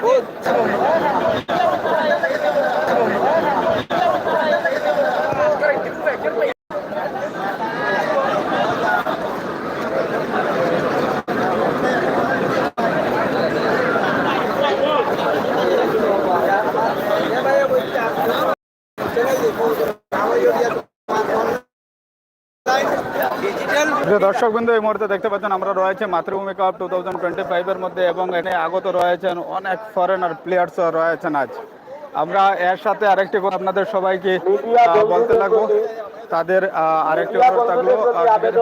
প্রিয় দর্শক বিন্দু এই মুহূর্তে দেখতে পাচ্ছেন আমরা রয়েছে মাতৃভূমি কাপ টু থাউজেন্ড টোয়েন্টি ফাইভের মধ্যে এবং এখানে আগত রয়েছেন অনেক ফরেনার প্লেয়ার্সও রয়েছেন আজ। আমরা এর সাথে আরেকটি কথা আপনাদের সবাইকে বলতে লাগবো। তাদের আরেকটি অনুরোধ থাকল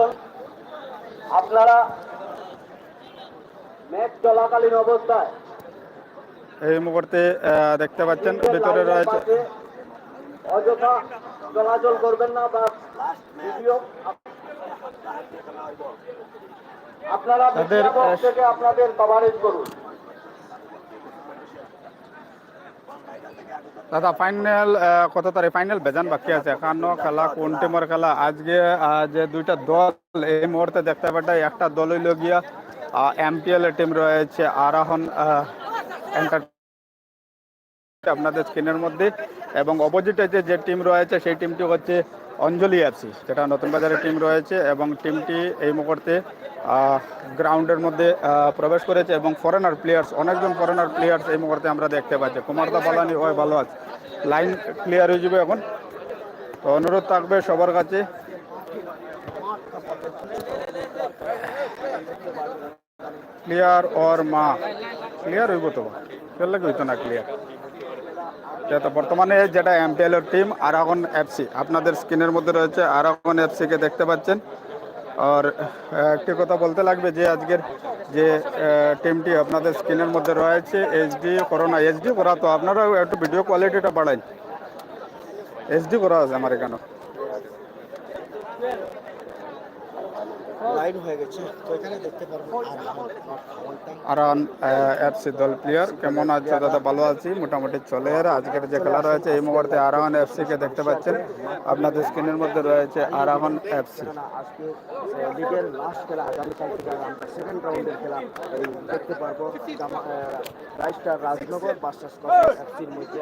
আপনারা ম্যাচ চলাকালীন অবস্থায় এই মুহূর্তে দেখতে পাচ্ছেন ভিতরে রয়েছে অযথা চলাচল করবেন না বা ভিডিও আপনারা তাদের, মিডিয়া বক্স আহ, থেকে আপনাদের কভারেজ করুন। দাদা ফাইনাল কত তারিখ? ফাইনাল বেজান বাকি আছে। একান্ন খেলা কোন টিমের খেলা? আজকে যে দুইটা দল এই মুহূর্তে দেখতে পাঠায় একটা দল হইল গিয়া এমপিএল এর টিম রয়েছে আরাহন এন্টার আপনাদের স্ক্রিনের মধ্যে। এবং অপোজিটে যে যে টিম রয়েছে, সেই টিমটি হচ্ছে অঞ্জলি এফসি যেটা নতুন বাজারের টিম রয়েছে এবং টিমটি এই মুহূর্তে গ্রাউন্ডের মধ্যে প্রবেশ করেছে এবং ফরেনার প্লেয়ার্স অনেকজন ফরেনার প্লেয়ার্স এই মুহূর্তে আমরা দেখতে পাচ্ছি। কুমারদা বালানি ওই ভালো আছে। লাইন ক্লিয়ার হয়ে যাবে এখন। তো অনুরোধ থাকবে সবার কাছে। ক্লিয়ার ওর মা? ক্লিয়ার হইব তো? কেন লাগে হইতো না ক্লিয়ার বর্তমানে যেটা এমপিএল এর টিম আরাগন এফসি আপনাদের স্ক্রিনের মধ্যে রয়েছে আরাগন এফসি কে দেখতে পাচ্ছেন। আর একটি কথা বলতে লাগবে যে আজকের যে টিমটি আপনাদের স্ক্রিনের মধ্যে রয়েছে এইচডি করোনা এইচডি করা তো আপনারা একটু ভিডিও কোয়ালিটিটা বাড়ান এইচডি করা আছে আমার এখানে লাইভ হয়ে গেছে তো এখানে দেখতে পারব আর এফসি দল প্লেয়ার কেমন আছে দাদা? ভালো আছি মোটামুটি চলে এর। আজকের যে খেলা রয়েছে এই মুহূর্তে আরাহন এফসি কে দেখতে পাচ্ছেন। আপনাদের স্ক্রিনের মধ্যে রয়েছে আরাহন এফসি আজকে লিগের লাস্ট খেলা আগামীকাল থেকে আমরা সেকেন্ড রাউন্ডের খেলা দেখতে পারব। রাজনগর বার্সাস এফসির মধ্যে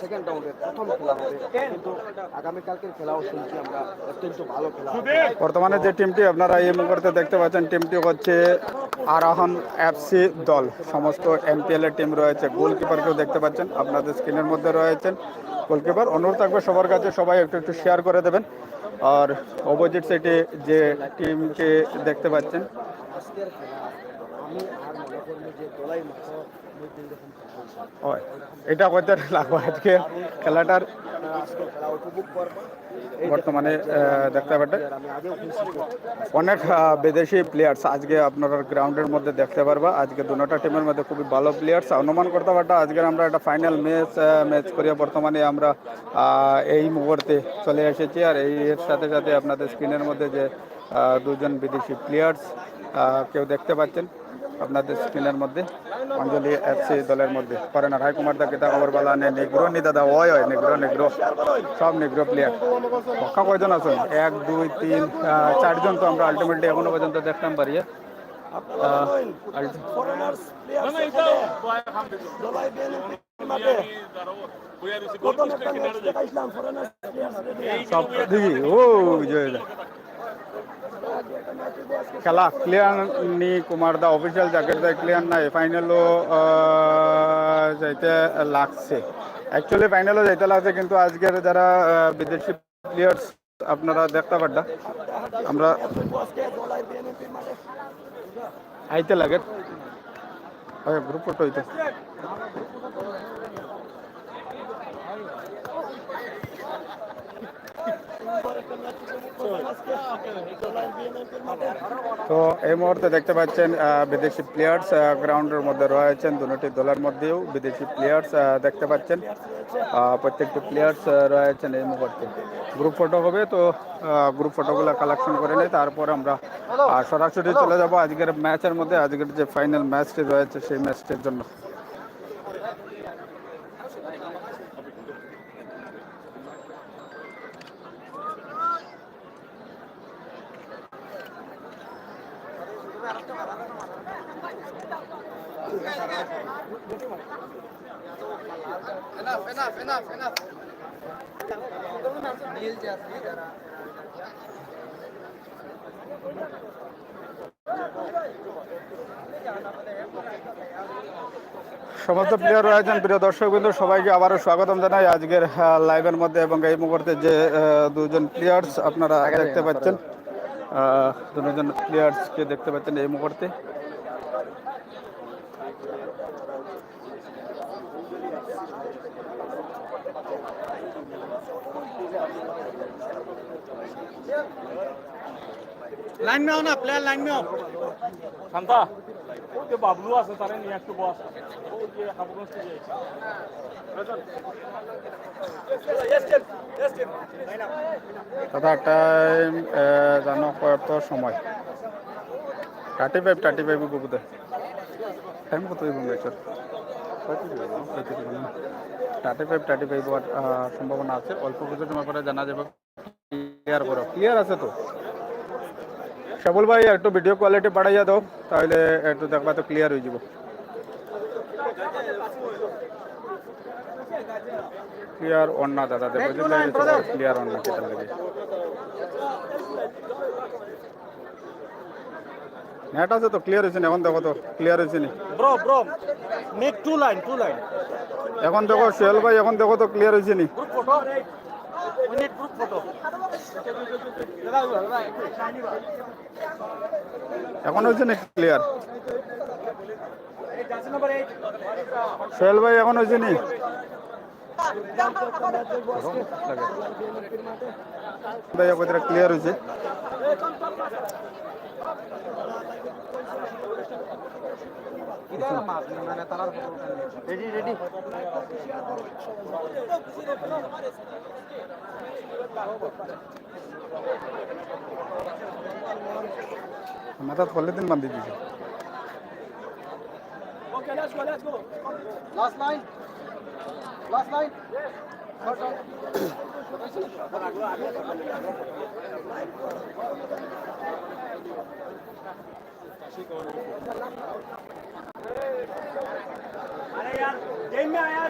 সেকেন্ড রাউন্ডের প্রথম খেলা হবে। কিন্তু আগামীকালকের খেলাও শুনছি আমরা অত্যন্ত ভালো খেলা বর্তমানে যে টিমটি আপনারা এই মুহূর্তে দেখতে পাচ্ছেন টিমটি হচ্ছে আরাহন এফসি দল। সমস্ত এমপিএল এর টিম রয়েছে। গোলকিপারকেও দেখতে পাচ্ছেন আপনাদের স্ক্রিনের মধ্যে রয়েছেন গোলকিপার অনুরোধ থাকবে সবার কাছে সবাই একটু একটু শেয়ার করে দেবেন। আর অপোজিট সাইডে যে টিমকে দেখতে পাচ্ছেন আজকের খেলা আমি আর মনে করব যে দোলাই এটা কইতে লাগবে আজকে খেলাটার বর্তমানে দেখতে খুশি অনেক বিদেশি প্লেয়ার্স আজকে আপনারা গ্রাউন্ডের মধ্যে দেখতে পারবা। আজকে দুটা টিমের মধ্যে খুবই ভালো প্লেয়ার্স অনুমান করতে পারটা আজকে আমরা একটা ফাইনাল ম্যাচ ম্যাচ করিয়া বর্তমানে আমরা এই মুহূর্তে চলে এসেছি। আর এই এর সাথে সাথে আপনাদের স্ক্রিনের মধ্যে যে দুজন বিদেশি প্লেয়ার্স কেউ দেখতে পাচ্ছেন আপনাদের স্ক্রিনের মধ্যে অঞ্জলি এফসি দলের মধ্যে। ফরেনার হাই কুমার দা কিতা খবর বলা নে নেগ্রো নি দাদা ওই ওই নেগ্রো নেগ্রো সব নেগ্রো প্লেয়ার পক্কা কয়জন আছেন? এক দুই তিন চারজন তো আমরা আলটিমেটলি এখনও পর্যন্ত দেখতাম পারি সব দেখি ও জয় খেলা ক্লিয়ার নি, কুমার দা অফিসিয়াল দা ক্লিয়ার নাই ফাইনালও যাইতে লাগছে। অ্যাকচুয়ালি ফাইনালও যাইতে লাগছে, কিন্তু আজকের যারা বিদেশি প্লেয়ার্স আপনারা দেখতে পারটা আমরা আইতে লাগে। গ্রুপ ফটো হইতে। তো এই মুহূর্তে দেখতে পাচ্ছেন বিদেশি প্লেয়ার্স গ্রাউন্ডের মধ্যে রয়েছেন। দুটি দলের মধ্যেও বিদেশি প্লেয়ার্স দেখতে পাচ্ছেন। প্রত্যেকটি প্লেয়ার্স রয়েছেন এই মুহূর্তে। গ্রুপ ফটো হবে, তো গ্রুপ ফটোগুলো কালেকশন করে নিই তারপর আমরা সরাসরি চলে যাব আজকের ম্যাচের মধ্যে, আজকের যে ফাইনাল ম্যাচটি রয়েছে সেই ম্যাচটির জন্য। সমস্ত প্লেয়ার রয়েছেন, প্রিয় দর্শক বিন্দু সবাইকে আবারও স্বাগতম জানাই আজকের লাইভের মধ্যে এবং এই মুহূর্তে যে দুজন প্লেয়ার্স আপনারা দেখতে পাচ্ছেন। দুজন প্লেয়ার্সকে দেখতে পাচ্ছেন এই মুহূর্তে। লাইন মেও না প্লেয়ার লাইন মেও। শান্তা। ওই যে বাবলু আছে, তারে নিয়ে একটু বস। ওই যে হাবুগঞ্জ থেকে তথা টাইম জানো কত সময়। থার্টি ফাইভ থার্টি ফাইভ বুকুতে টাইম কত ম্যাচের থার্টি ফাইভ থার্টি ফাইভ সম্ভাবনা আছে। অল্প কিছু সময় পরে জানা যাবে। ক্লিয়ার করো। ক্লিয়ার আছে তো? শ্যাবল ভাই একটু ভিডিও কোয়ালিটি বাড়াইয়া দাও তাহলে একটু দেখবা তো ক্লিয়ার হয়ে যাব। ক্লিয়ার অন না দাদা দেখো ক্লিয়ার অন না কেটা লাগে। নেট আছে তো ক্লিয়ার হয়েছে এখন দেখো তো ক্লিয়ার হয়েছে নি? Bro bro make two line two line এখন দেখো সোহেল ভাই এখন দেখো তো ক্লিয়ার হয়েছে নি? নিড গ্রুপ ফটো এখন হয়েছে না ক্লিয়ার সোহেল ভাই এখন হয়েছে নি ক্লিয়ার হয়েছে। রেডি রেডি মাথা থলে দিন বান্ধি দিছে Okay, let's go, let's go. Last line. Last line. Yes.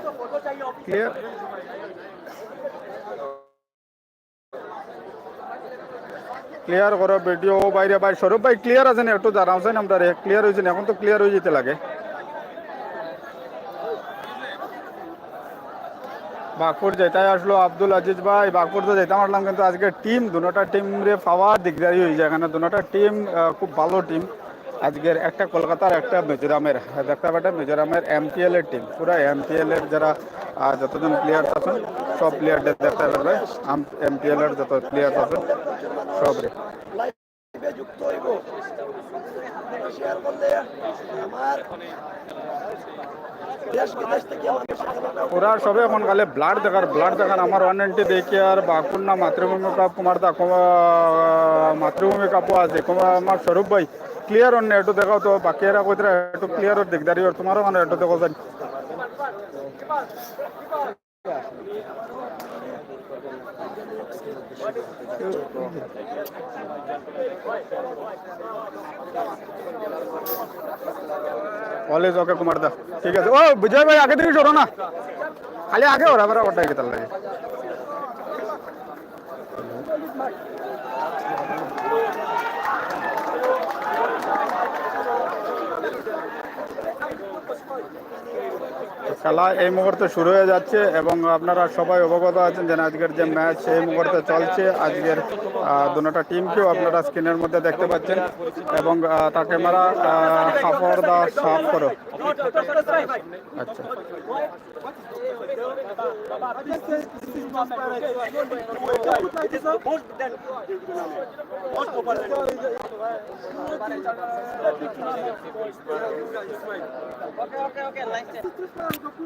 तो फोटो चाहिए ऑफिस ক্লিয়ার ক্লিয়ার করো ভিডিও বাইরে ভাই স্বরূপ ভাই ক্লিয়ার আছে না একটু জানাওছেন আমরা রে ক্লিয়ার হয়েছে না এখন তো ক্লিয়ার হয়ে যেতে লাগে বাগপুর যেটাই আসলো আব্দুল আজিজ ভাই বাগপুর তো যেতে পারলাম কিন্তু আজকে টিম দুটা টিম রে পাওয়ার দিকদারি হয়ে যায় এখানে দুটা টিম খুব ভালো টিম আজকের একটা কলকাতার, একটা মিজোরামের। দেখতে পাবেন মিজোরামের এমপিএল এর টিম পুরো এমপিএল এর যারা যতজন প্লেয়ার আছেন, সব প্লেয়ারদের দেখতে পারবে এমপিএল এর যত প্লেয়ার আছেন, সব যুক্ত শেয়ার করলে আমার ওরা সবে এখন কালে ব্লাড দেখার ব্লাড দেখার আমার ওয়ান নাইনটি দেখি আর বাকুন্না মাতৃভূমি কাপ কুমার দা মাতৃভূমি কাপও আছে। আমার স্বরূপ ভাই ক্লিয়ার অন্য একটু দেখাও তো, বাকি এরা কইতরা একটু ক্লিয়ার ওর দিকদারি ওর তোমারও মানে একটু দেখো যান কলেজ ওকে কুমার দা। ঠিক আছে। ও, বিজয় ভাই, আগে থেকে সরো না। খালি আগে ওরা বেড়া ওটাই কেতার খেলা এই মুহূর্তে শুরু হয়ে যাচ্ছে এবং আপনারা সবাই অবগত আছেন যে আজকের যে ম্যাচ এই মুহূর্তে চলছে। আজকের দুটা টিমকেও আপনারা স্ক্রিনের মধ্যে দেখতে পাচ্ছেন এবং তাকে মারা কাপড় দা সাফ করো। আচ্ছা।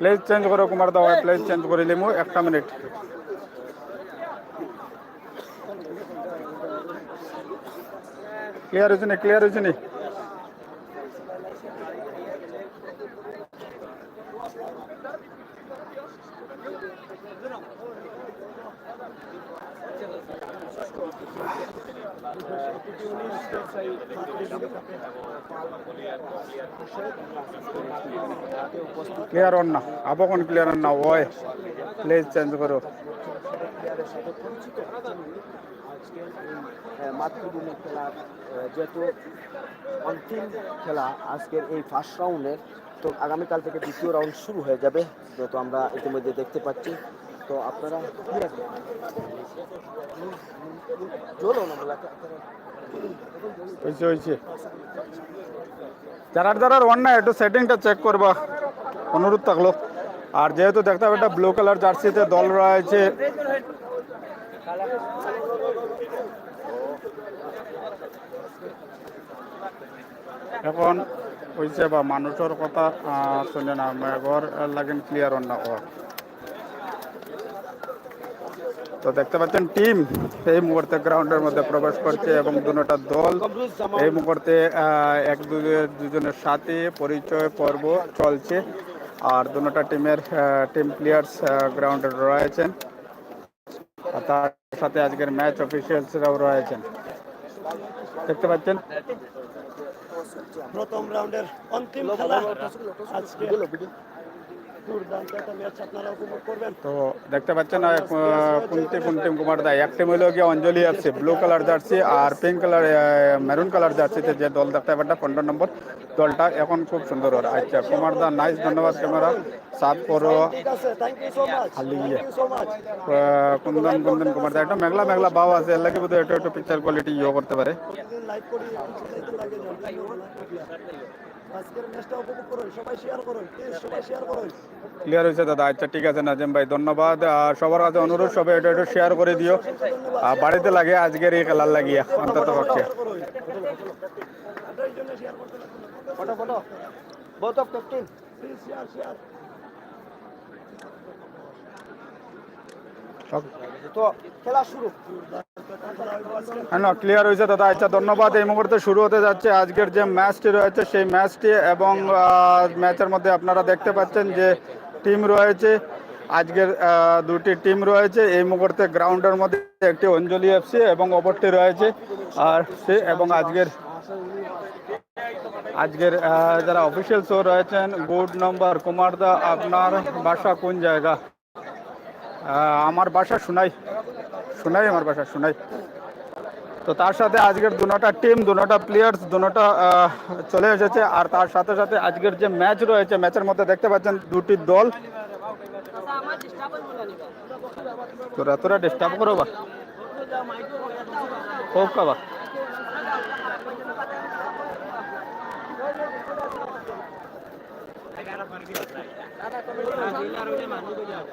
প্লেস চেঞ্জ করো কুমার দা প্লেস চেঞ্জ করে লিমু একটা মিনিট ক্লিয়ার হয়েছে ক্লিয়ার হয়েছে না আবো কোন ক্লিয়ার না ওই প্লিজ চেঞ্জ করো। মাতৃভূমি খেলার যেহেতু অন্তিম খেলা আজকের এই ফার্স্ট রাউন্ডের তো আগামীকাল থেকে দ্বিতীয় রাউন্ড শুরু হয়ে যাবে যেহেতু আমরা ইতিমধ্যে দেখতে পাচ্ছি তো আপনারা যারার ওয়ান না একটু সেটিংটা চেক করবা। অনুরোধ থাকল। আর যেহেতু দেখতে হবে একটা ব্লু কালার জার্সিতে দল রয়েছে। এখন হয়েছে বা মানুষের কথা শুনে না মেঘর লাগেন ক্লিয়ার অন না ও। তো দেখতে পাচ্ছেন টিম এই মুহূর্তে গ্রাউন্ডের মধ্যে প্রবেশ করছে এবং দুটা দল। এই মুহূর্তে এক দুজনের সাথে পরিচয় পর্ব চলছে। আর দুটা টিমের টিম প্লেয়ার্স গ্রাউন্ডে রয়েছেন। আর তার সাথে আজকের ম্যাচ অফিসিয়ালসরাও রয়েছেন। দেখতে পাচ্ছেন? প্রথম রাউন্ডের অন্তিম খেলা। আজকে তো দেখতে পাচ্ছেন আহ, কোন টিম কোন টিম কুমার দা। এক টিম গিয়ে Anjali FC blue colour jersey আর পিঙ্ক কালার মেরুন কালার জার্সিতে যে দল দেখতে পাচ্ছেন পনেরো নম্বর দলটা এখন খুব সুন্দর ওর আচ্ছা কুমার দা নাইস ধন্যবাদ ক্যামেরা সাফ করো আহ, কুন্দন কুন্দন কুমার দা একটা মেঘলা মেঘলা ভাব আছে। এর লাগে বোধহয় একটু একটু পিকচার কোয়ালিটি ইয়ে করতে পারে। ক্লিয়ার হয়েছে দাদা। আচ্ছা ঠিক আছে নাজিম ভাই ধন্যবাদ। আর সবার কাছে অনুরোধ সবাই এটা একটু শেয়ার করে দিও। আর বাড়িতে লাগে আজকের এই খেলার লাগিয়া অন্তত পক্ষে শেয়ার তো খেলা শুরু। ক্লিয়ার হয়েছে দাদা। আচ্ছা ধন্যবাদ। এই মুহূর্তে শুরু হতে যাচ্ছে আজকের যে ম্যাচটি রয়েছে সেই ম্যাচটি এবং ম্যাচের মধ্যে আপনারা দেখতে পাচ্ছেন যে টিম রয়েছে। আজকের দুটি টিম রয়েছে। এই মুহূর্তে গ্রাউন্ডের মধ্যে একটি অঞ্জলি এফসি এবং অপরটি রয়েছে আর সে এবং আজকের আজকের যারা অফিসিয়াল শো রয়েছেন গুড নম্বর কুমারদা আপনার বাসা কোন জায়গা? আমার বাসা শোনাই শোনাই আমার বাসা শোনাই তো তার সাথে আজকের দুটা টিম দুটা প্লেয়ার্স দুটা চলে এসেছে। আর তার সাথে সাথে আজকের যে ম্যাচ রয়েছে ম্যাচের মধ্যে দেখতে পাচ্ছেন দুটি দল। তোরা তোরা ডিস্টার্ব করো বা। হোক বা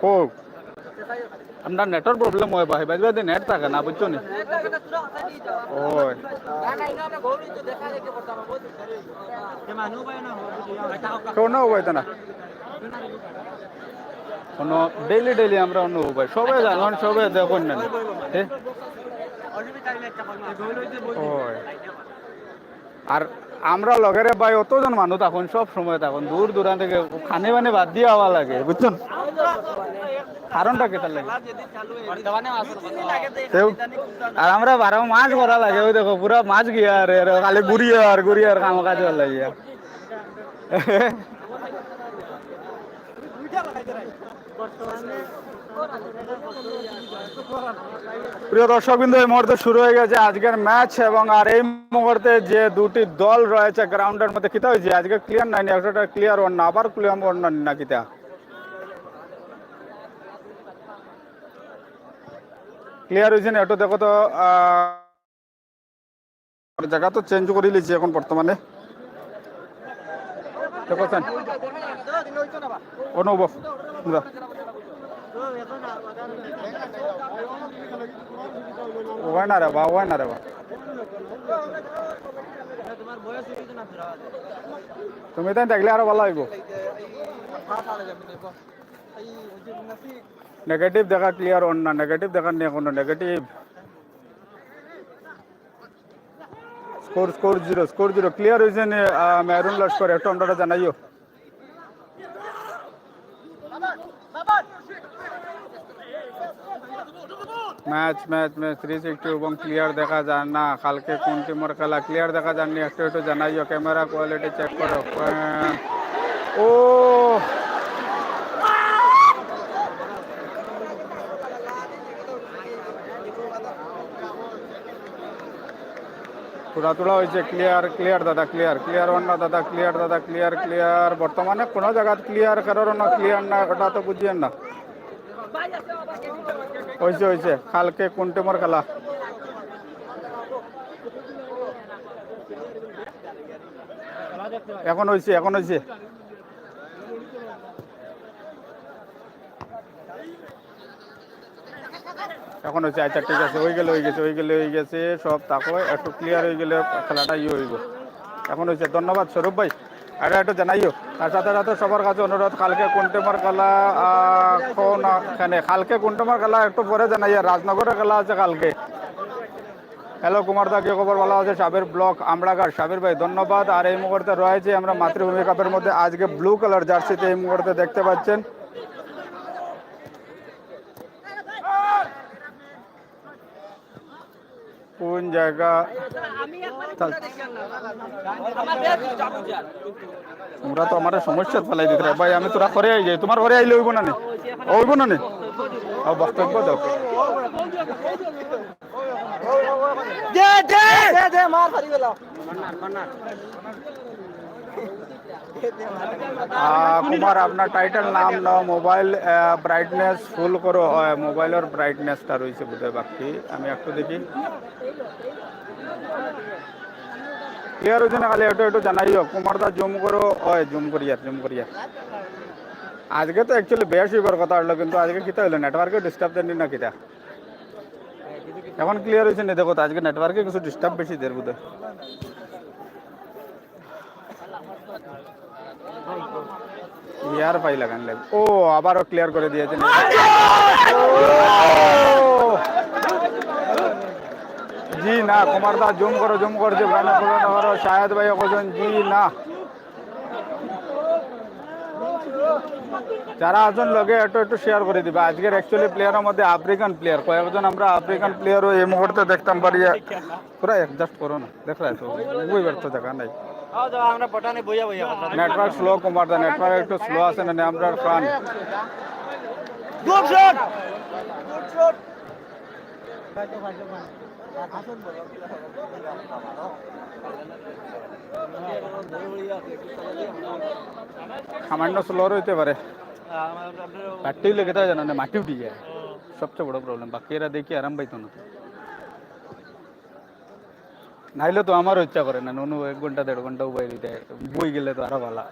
হোক আপনার নেটওয়ার্ক প্রবলেম হয় ভাই ভাই ভাই নেট থাকে না বুঝছ নি? ওই কোনো উপায় না কোনো ডেইলি ডেইলি আমরা অন্য উপায়। সবাই জানো সবাই দেখুন না? আর আমরা লগেরে ভাই অতজন মানুষ এখন সব সময় তখন দূর দূরান্ত থেকে খানে মানে বাদ দিয়ে আওয়া লাগে, বুঝছেন? কারণটা কেটে লাগে? আর আমরা বারো মাছ করা লাগে, ওই দেখো, পুরা মাছ গিয়া আর খালি গুড়িয়ে আর গুড়িয়ে আর কাম কাজ লাগিয়া প্রিয় দর্শক বিন্দু এই মুহূর্তে শুরু হয়ে গেছে আজকের ম্যাচ এবং আর এই মুহূর্তে যে দুটি দল রয়েছে গ্রাউন্ডের মধ্যে, কিতা হয়েছে? আজকে ক্লিয়ার নাই একটা ক্লিয়ার ওর না, আবার ক্লিয়ার ওর না কিতা? ক্লিয়ার হয়েছে না? একটু দেখো তো জায়গা তো চেঞ্জ করে লিছি এখন বর্তমানে। দেখছেন অনুভব যা। হয় না রে বা হয় না রে বা তুমি তাই দেখলে আরও ভালো হইব নেগেটিভ দেখা ক্লিয়ার অন না নেগেটিভ দেখা নিয়ে কোনো negative score score zero score zero clear হয়েছে মেহরুন লস্কর একটু আমরা জানাইও match match match three sixty এবং ক্লিয়ার দেখা যায় না কালকে কোন টিমের খেলা ক্লিয়ার দেখা যায়নি একটু একটু জানাইও ক্যামেরা কোয়ালিটি চেক করো আহ, ও তোলা তোলা হয়েছে ক্লিয়ার ক্লিয়ার দাদা ক্লিয়ার ক্লিয়ার অন্য দাদা ক্লিয়ার দাদা ক্লিয়ার ক্লিয়ার বর্তমানে কোনো জায়গা ক্লিয়ার কারোর অন্য ক্লিয়ার না, ওটা তো বুঝিয়েন না। হয়েছে হয়েছে, কালকে কোন টিমের খেলা? এখন হয়েছে এখন হয়েছে। এখন হচ্ছে আচ্ছা ঠিক আছে, হয়ে গেলে হয়ে গেছে, হয়ে গেলে হয়ে গেছে, সব তাকো, একটু ক্লিয়ার হয়ে গেলে খেলাটা ইয়ে হইব। এখন হয়েছে ধন্যবাদ, স্বরূপ ভাই। এটা একটু জানাইও, তার সাথে সাথে সবার কাছে অনুরোধ, কালকে কোন টিমের খেলা কোন এখানে, কালকে কোন টিমের খেলা, একটু পরে জানাইয়া রাজনগরের খেলা আছে কালকে। হ্যালো কুমার দা, কি খবর? ভালো আছে? সাবের ব্লক, আমড়াঘাট। সাবির ভাই, ধন্যবাদ। আর এই মুহূর্তে রয়েছে আমরা মাতৃভূমি কাপের মধ্যে, আজকে ব্লু কালার জার্সিতে এই মুহূর্তে দেখতে পাচ্ছেন। কোন জায়গা? তোমরা তো আমার সমস্যা ফেলাই দিতে ভাই আমি তোরা করে আই যাই তোমার ঘরে আইলে হইব না নে? হইব না নে? ও বক্তব্য দাও। দে দে! দে মার ফারি গেল কুমার আপনার টাইটেল নাম নাও মোবাইল ব্রাইটনেস ফুল করো হয় মোবাইলের ব্রাইটনেসটা রয়েছে বোধহয় বাকি আমি একটু দেখি ক্লিয়ার হয়েছে না খালি একটু একটু জানাইও কুমার দা জুম করো হয় জুম করিয়া জুম করিয়া আজকে তো অ্যাকচুয়ালি বেশ হইবার কথা হলো কিন্তু আজকে কিতা হইল নেটওয়ার্কে ডিস্টার্ব দেন না কিতা এখন ক্লিয়ার হয়েছে না দেখো তো আজকে নেটওয়ার্কে কিছু ডিস্টার্ব বেশি দের বোধহয় ইয়ার পাই লাগান লাগবে। ও, আবারও ক্লিয়ার করে দিয়েছেন জি না, কুমার দা, জুম করো, জুম করছে গানে করো, না করো শায়দ ভাই কোজন জি না। যারা আছেন, লগে একটু একটু শেয়ার করে দিবা। আজকের অ্যাকচুয়ালি প্লেয়ারের মধ্যে আফ্রিকান প্লেয়ার কয়েকজন আমরা আফ্রিকান প্লেয়ারও এই মুহূর্তে দেখতাম পারি পুরা অ্যাডজাস্ট করো না, দেখলা তো বুঝবার তো দেখা নাই। আমরা পটানে বইয়া বইয়া network slow Kumar da network একটু স্লো আছে না আমরা প্রাণ গুড শট সামান্য স্লো হইতে পারে কাটতেই লেগে থাকে জানো না মাটি উঠি যায় সবচেয়ে বড় প্রবলেম বাকি এরা দেখি আরাম পাইতো না তো। নাইলে তো আমারও ইচ্ছা করে না ননু এক ঘণ্টা দেড় ঘণ্টা উবাই দিতে বই গেলে তো আরও ভালো।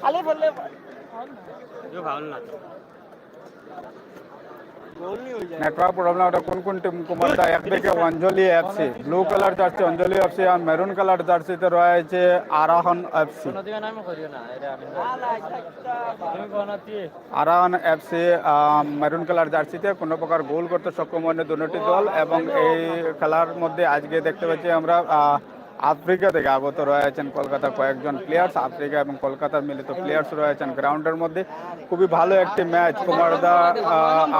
খালি বললে ভালো না। প্রবলেম ওটা কোন কোন টিম কুমার দা একদিকে Anjali FC blue colour jersey Anjali FC আর মেরুন কালার জার্সিতে রয়েছে Arahan FC Arahan FC maroon colour জার্সিতে কোনো প্রকার গোল করতে সক্ষম হয়নি দুটি দল এবং এই খেলার মধ্যে আজকে দেখতে পাচ্ছি আমরা আফ্রিকা থেকে আগত রয়েছেন কলকাতার কয়েকজন প্লেয়ার্স আফ্রিকা এবং কলকাতার মিলিত প্লেয়ার্স রয়েছেন গ্রাউন্ডের মধ্যে। খুবই ভালো একটি ম্যাচ কুমার দা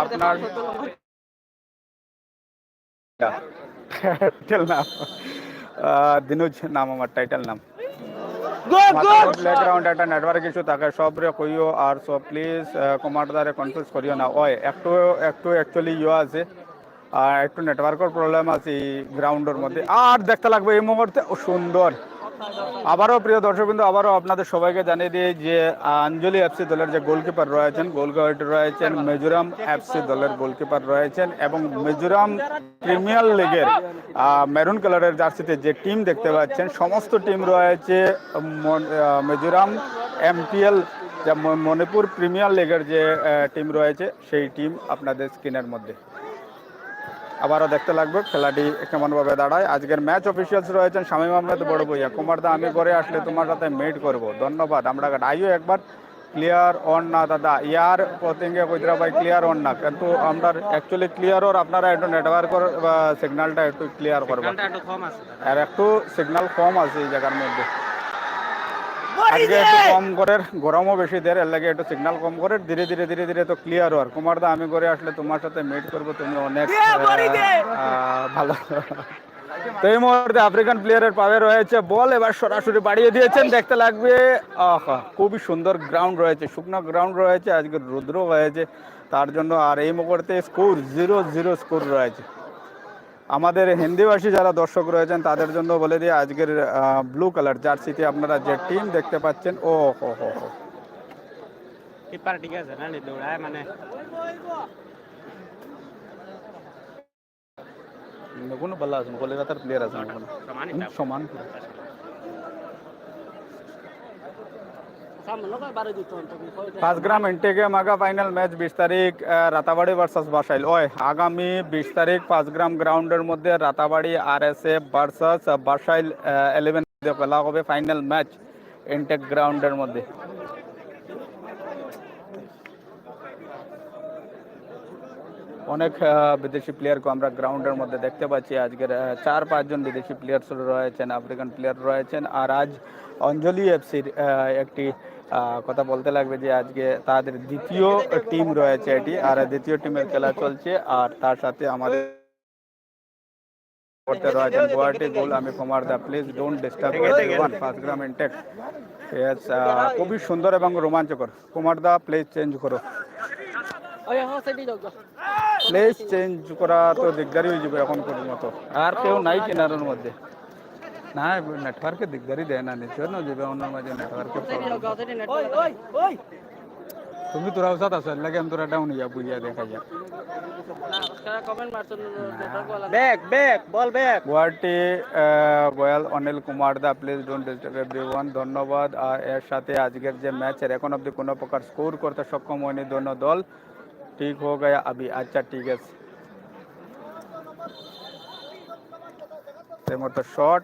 আপনার টাইটেল নাম দিনুজ নাম আমার টাইটেল নাম। প্লেগ্রাউন্ড একটা নেটওয়ার্ক ইস্যু থাকে সব রে কইও আর সব প্লিজ কমান্ডারে কনফিউজ করিও না। ওই একটু একটু অ্যাকচুয়ালি ইয়ে আছে। একটু নেটওয়ার্কের প্রবলেম আছে গ্রাউন্ডের মধ্যে। আর দেখতে লাগবে এই মুহূর্তে সুন্দর। আবারও প্রিয় দর্শকবৃন্দ, আবারও আপনাদের সবাইকে জানিয়ে দিয়ে যে, আঞ্জলি এফসি দলের যে গোলকিপার রয়েছেন গোলকিপার রয়েছেন, মিজোরাম এফসি দলের গোলকিপার রয়েছেন এবং মিজোরাম প্রিমিয়ার লিগের মেরুন কালারের জার্সিতে যে টিম দেখতে পাচ্ছেন, সমস্ত টিম রয়েছে মিজোরাম এমপিএল যা মণিপুর প্রিমিয়ার লিগের যে টিম রয়েছে, সেই টিম আপনাদের স্ক্রিনের মধ্যে। আবারও দেখতে লাগবে খেলাটি কেমনভাবে দাঁড়ায়। আজকের ম্যাচ অফিসিয়ালস রয়েছেন শামীম আহমেদ বড় বইয়া কুমার দা আমি করে আসলে তোমার সাথে মিট করব। ধন্যবাদ। আমরা আইও একবার। ক্লিয়ার অন না দাদা। ইয়ার প্রতিঙ্গে কইতরা ভাই ক্লিয়ার অন না। কিন্তু আমরা অ্যাকচুয়ালি ক্লিয়ার ওর আপনারা একটু নেটওয়ার্কের সিগন্যালটা একটু ক্লিয়ার করবেন আর একটু সিগন্যাল কম আছে এই জায়গার মধ্যে। আজকে একটু কম করে গরমও বেশি দেয় এর লাগে একটু সিগন্যাল কম করে ধীরে ধীরে ধীরে ধীরে তো ক্লিয়ার হওয়ার। কুমার দা আমি করে আসলে তোমার সাথে মিট করব তুমি অনেক ভালো। তো এই মুহূর্তে আফ্রিকান প্লেয়ারের পাবে রয়েছে। বল এবার সরাসরি বাড়িয়ে দিয়েছেন দেখতে লাগবে। আহা খুবই সুন্দর গ্রাউন্ড রয়েছে শুকনো গ্রাউন্ড রয়েছে আজকে রুদ্র হয়েছে। তার জন্য আর এই মুহূর্তে স্কোর জিরো জিরো স্কোর রয়েছে। আমাদের হিন্দিভাষী যারা দর্শক রয়েছেন তাদের জন্য বলে দিয়ে আজকের ব্লু কালার জার্সিতে আপনারা যে টিম দেখতে পাচ্ছেন ও হো হো হো। কিপার ঠিক আছে না দৌড়ায়? মানে কোনো বলা আছে কলিকাতার প্লেয়ার আছে কোনো সমান। পাঁচ গ্রাম ইন্টেকে মাগা ফাইনাল ম্যাচ বিশ তারিখ আহ, রাতাবাড়ি ভার্সাস বাসাইল ওই আগামী বিশ তারিখ পাঁচ গ্রাম গ্রাউন্ডের মধ্যে Ratabari R S F versus Basail eleven খেলা হবে ফাইনাল ম্যাচ ইনটেক গ্রাউন্ডের মধ্যে অনেক আহ, বিদেশি প্লেয়ারকে আমরা গ্রাউন্ডের মধ্যে দেখতে পাচ্ছি আজকের আহ, চার পাঁচজন বিদেশি প্লেয়ার রয়েছেন আফ্রিকান প্লেয়ার রয়েছেন আর আজ অঞ্জলি এফসির একটি আহ, কথা বলতে লাগবে যে আজকে তাদের দ্বিতীয় টিম রয়েছে এটি আর দ্বিতীয় টিমের খেলা চলছে আর তার সাথে আমাদের করতে রয়েছেন গুয়াহাটি গোল আমি Kumar da please don't disturb one first gram intake yes খুবই সুন্দর এবং রোমাঞ্চকর। কুমার দা প্লিজ চেঞ্জ করো। প্লেস চেঞ্জ করা তো দিকদারি হয়ে যাবে এখন পর্যন্ত। আর কেউ নাই কিনারের মধ্যে। না নেটওয়ার্কে দিকদারি দেয় না নিশ্চয় না যাবে অন্য মাঝে নেটওয়ার্কে তুমি তোরা সাথ আছো এর লাগে আমি তোরা ডাউন ইয়া বুঝিয়া দেখা যা back back ball back Guwahati goal Anil Kumar da please don't disturb everyone ধন্যবাদ। আর এর সাথে আজকের যে ম্যাচের এখন অব্দি কোনো প্রকার স্কোর করতে সক্ষম হয়নি দোনো দল। ঠিক হো গয়া আবি আচ্ছা ঠিক আছে। এই মতো শট